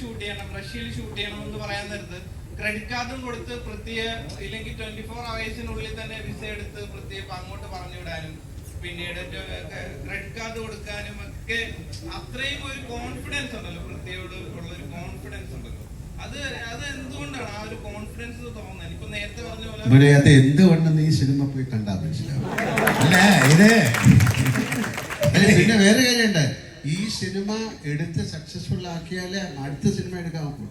Shoot ചെയ്യണം റഷ്യയിൽ shoot ചെയ്യണം എന്ന് പറയാൻ നേരത്ത് ക്രെഡിറ്റ് കാർഡും കൊടുത്ത് പ്രത്യേക ഇല്ലെങ്കിൽ ട്വന്റി ഫോർ അവേഴ്സിനുള്ളിൽ തന്നെ വിസ എടുത്ത് പ്രത്യേകം അങ്ങോട്ട് പറഞ്ഞു വിടാനും പിന്നീട് ക്രെഡിറ്റ് കാർഡ് കൊടുക്കാനും ഒക്കെ അത്രയും ഒരു കോൺഫിഡൻസ് ഉണ്ടല്ലോ പ്രത്യേകയോട് ഉള്ള ഒരു കോൺഫിഡൻസ് ഉണ്ടല്ലോ. അത് അത് എന്തുകൊണ്ടാണ് ആ ഒരു കോൺഫിഡൻസ് തോന്നുന്നത്? ഇപ്പൊ നേരത്തെ പറഞ്ഞ പോലെ അത് എന്തുകൊണ്ടെന്ന് ഈ സിനിമ പോയി കണ്ടാ മനസ്സിലാവും. പിന്നെ വേറെ കാര്യമുണ്ട് ഈ സിനിമ എടുത്ത് സക്സസ്ഫുൾ ആക്കിയാലേ അടുത്ത സിനിമ എടുക്കാൻ പറ്റും.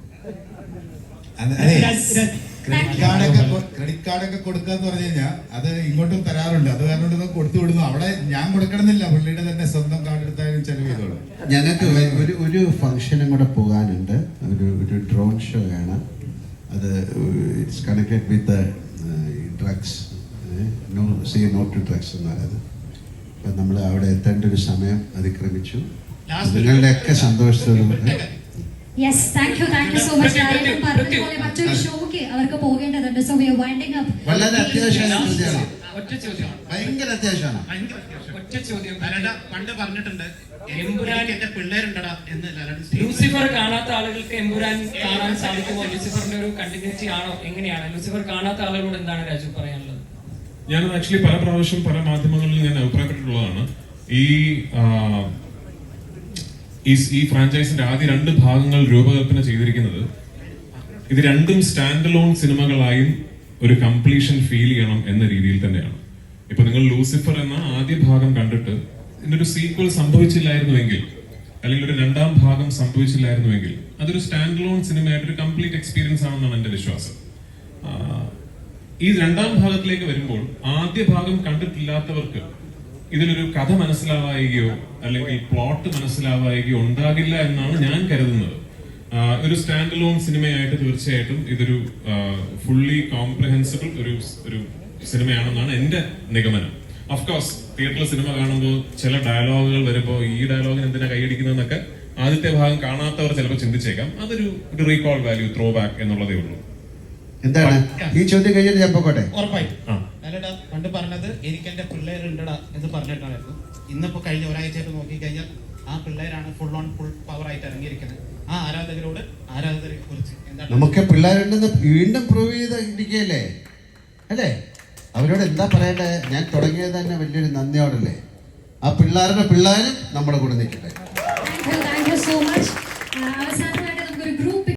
ക്രെഡിറ്റ് കാർഡൊക്കെ ക്രെഡിറ്റ് കാർഡൊക്കെ കൊടുക്കുക എന്ന് പറഞ്ഞു കഴിഞ്ഞാൽ അത് ഇങ്ങോട്ടും തരാറുണ്ട്. അത് കാരണം കൊടുത്തു വിടുന്നു. അവിടെ ഞാൻ കൊടുക്കണമെന്നില്ല. പുള്ളിയുടെ തന്നെ സ്വന്തം കാർഡ് എടുത്താലും ചെലവ് ചെയ്തോളൂ. ഞങ്ങൾക്ക് ഒരു ഒരു ഫംഗ്ഷനും കൂടെ പോകാനുണ്ട്. ഒരു ഒരു ഡ്രോൺ ഷോ ആണ്. അത് it's connected with drugs no see not to drugs എന്നാലത് അപ്പം നമ്മൾ അവിടെ എത്തേണ്ട ഒരു സമയം അതിക്രമിച്ചു. നിങ്ങളുടെയൊക്കെ സന്തോഷത്തോടുകൂടി yes thank you thank you so much ആരും പറഞ്ഞതുപോലെ മറ്റൊരു ഷോക്ക് അവർക്ക് പോകേണ്ടതുണ്ട്. So we are winding up വളരെ അത്യാവശ്യമാണ് ചോദ്യമാണ് ഒറ്റ ചോദ്യമാണ്. ഭയങ്കര അത്യാവശ്യമാണ്. ഒറ്റ ചോദ്യം. ലലട പണ്ട് പറഞ്ഞിട്ടുണ്ട് എമ്പുരാൻ എന്റെ പിള്ളേരുണ്ടടാ എന്ന് ലൂസിഫർ കാണാത്ത ആളുകൾക്ക് എമ്പുരാൻ കാണാൻ സാധിക്കുമോ? ലൂസിഫറിന്റെ ഒരു കണ്ടിന്യൂറ്റി ആണോ? എങ്ങനെയാണ്? ലൂസിഫർ കാണാത്ത ആളുകളോട് എന്താണ് രാജു പറയാനുള്ളത്? ഞാൻ ആക്ച്വലി പല പ്രാവശ്യം പല മാധ്യമങ്ങളിൽ ഞാൻ അഭിപ്രായപ്പെട്ടിട്ടുള്ളതാണ്. ഈ ഈ ഈ ഫ്രാഞ്ചൈസിന്റെ ആദ്യ രണ്ട് ഭാഗങ്ങൾ രൂപകൽപ്പന ചെയ്തിരിക്കുന്നത് ഇത് രണ്ടും സ്റ്റാൻഡ് അലോൺ സിനിമകളായും ഒരു കംപ്ലീഷൻ ഫീൽ ചെയ്യണം എന്ന രീതിയിൽ തന്നെയാണ്. ഇപ്പൊ നിങ്ങൾ ലൂസിഫർ എന്ന ആദ്യ ഭാഗം കണ്ടിട്ട് ഇതിനൊരു സീക്വൽ സംഭവിച്ചില്ലായിരുന്നുവെങ്കിൽ അല്ലെങ്കിൽ ഒരു രണ്ടാം ഭാഗം സംഭവിച്ചില്ലായിരുന്നുവെങ്കിൽ അതൊരു സ്റ്റാൻഡ് അലോൺ സിനിമയായിട്ട് ഒരു കംപ്ലീറ്റ് എക്സ്പീരിയൻസ് ആണെന്നാണ് എന്റെ വിശ്വാസം. ഈ രണ്ടാം ഭാഗത്തിലേക്ക് വരുമ്പോൾ ആദ്യ ഭാഗം കണ്ടിട്ടില്ലാത്തവർക്ക് ഇതിലൊരു കഥ മനസ്സിലാവായികയോ അല്ലെങ്കിൽ പ്ലോട്ട് മനസ്സിലാവായികയോ ഉണ്ടാകില്ല എന്നാണ് ഞാൻ കരുതുന്നത്. ഒരു സ്റ്റാൻഡ് ലോൺ സിനിമയായിട്ട് തീർച്ചയായിട്ടും ഇതൊരു ഫുള്ളി കോംപ്രഹെൻസിബിൾ ഒരു ഒരു സിനിമയാണെന്നാണ് എന്റെ നിഗമനം. അഫ്കോഴ്സ് തിയേറ്ററിൽ സിനിമ കാണുമ്പോൾ ചില ഡയലോഗുകൾ വരുമ്പോൾ ഈ ഡയലോഗിന് എന്തിനാ കൈയടിക്കുന്നതെന്നൊക്കെ ആദ്യത്തെ ഭാഗം കാണാത്തവർ ചിലപ്പോൾ ചിന്തിച്ചേക്കാം. അതൊരു ഒരു റീകോൾ വാല്യൂ ത്രോ ബാക്ക് എന്നുള്ളതേ ഉള്ളൂ. എന്താണ്? ഈ ചോദ്യം കഴിഞ്ഞിട്ട് ഞാൻ പോകട്ടെ ഉറപ്പായി പണ്ട് പറഞ്ഞത് എനിക്ക് എന്റെ പിള്ളേരുണ്ടടാ എന്ന് പറഞ്ഞിട്ടായിരുന്നു ഇന്നിപ്പോ കഴിഞ്ഞ ഒരാഴ്ചയായിട്ട് നോക്കിക്കഴിഞ്ഞാൽ ആ പിള്ളേരാണ് ഫുൾ ഓൺ ഫുൾ പവർ ആയിട്ട് ഇറങ്ങിയിരിക്കുന്നത്. ആ ആരാധകരോട് ആരാധകരെ കുറിച്ച് എന്താണ്? നമുക്ക് പിള്ളേരുണ്ടെന്ന് വീണ്ടും പ്രൂവ് ചെയ്ത് ഇരിക്കുകയല്ലേ? അല്ലേ? അവരോട് എന്താ പറയണ്ടേ? ഞാൻ തുടങ്ങിയത് തന്നെ വലിയൊരു നന്ദിയോടല്ലേ? ആ പിള്ളേരുടെ പിള്ളേരും നമ്മുടെ കൂടെ നിൽക്കട്ടെ. താങ്ക്